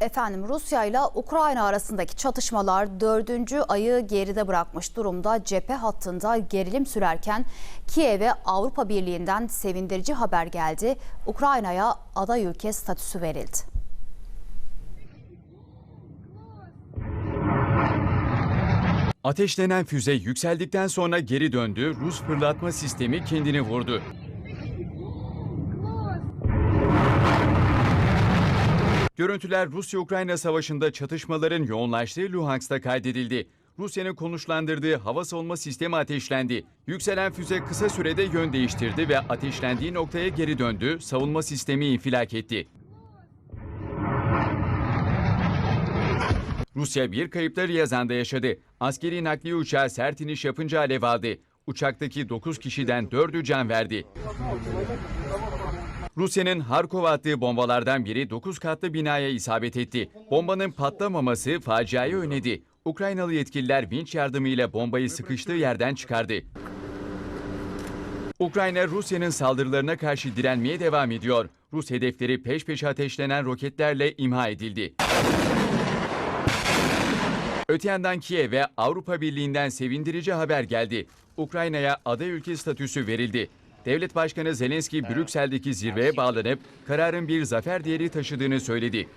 Efendim Rusya ile Ukrayna arasındaki çatışmalar dördüncü ayı geride bırakmış durumda. Cephe hattında gerilim sürerken Kiev'e Avrupa Birliği'nden sevindirici haber geldi. Ukrayna'ya aday ülke statüsü verildi. Ateşlenen füze yükseldikten sonra geri döndü, Rus fırlatma sistemi kendini vurdu. Görüntüler Rusya-Ukrayna savaşında çatışmaların yoğunlaştığı Luhansk'ta kaydedildi. Rusya'nın konuşlandırdığı hava savunma sistemi ateşlendi. Yükselen füze kısa sürede yön değiştirdi ve ateşlendiği noktaya geri döndü, savunma sistemi infilak etti. Rusya bir kayıpları Yazan'da yaşadı. Askeri nakliye uçağı sert iniş yapınca alev aldı. Uçaktaki 9 kişiden 4'ü can verdi. Rusya'nın Harkov'a attığı bombalardan biri 9 katlı binaya isabet etti. Bombanın patlamaması faciayı önledi. Ukraynalı yetkililer vinç yardımıyla bombayı sıkıştığı yerden çıkardı. Ukrayna Rusya'nın saldırılarına karşı direnmeye devam ediyor. Rus hedefleri peş peşe ateşlenen roketlerle imha edildi. Öte yandan Kiev'e Avrupa Birliği'nden sevindirici haber geldi. Ukrayna'ya aday ülke statüsü verildi. Devlet Başkanı Zelenski Brüksel'deki zirveye bağlanıp kararın bir zafer değeri taşıdığını söyledi.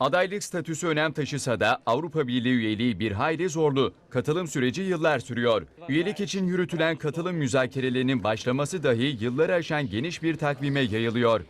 Adaylık statüsü önem taşısa da Avrupa Birliği üyeliği bir hayli zorlu. Katılım süreci yıllar sürüyor. Üyelik için yürütülen katılım müzakerelerinin başlaması dahi yılları aşan geniş bir takvime yayılıyor.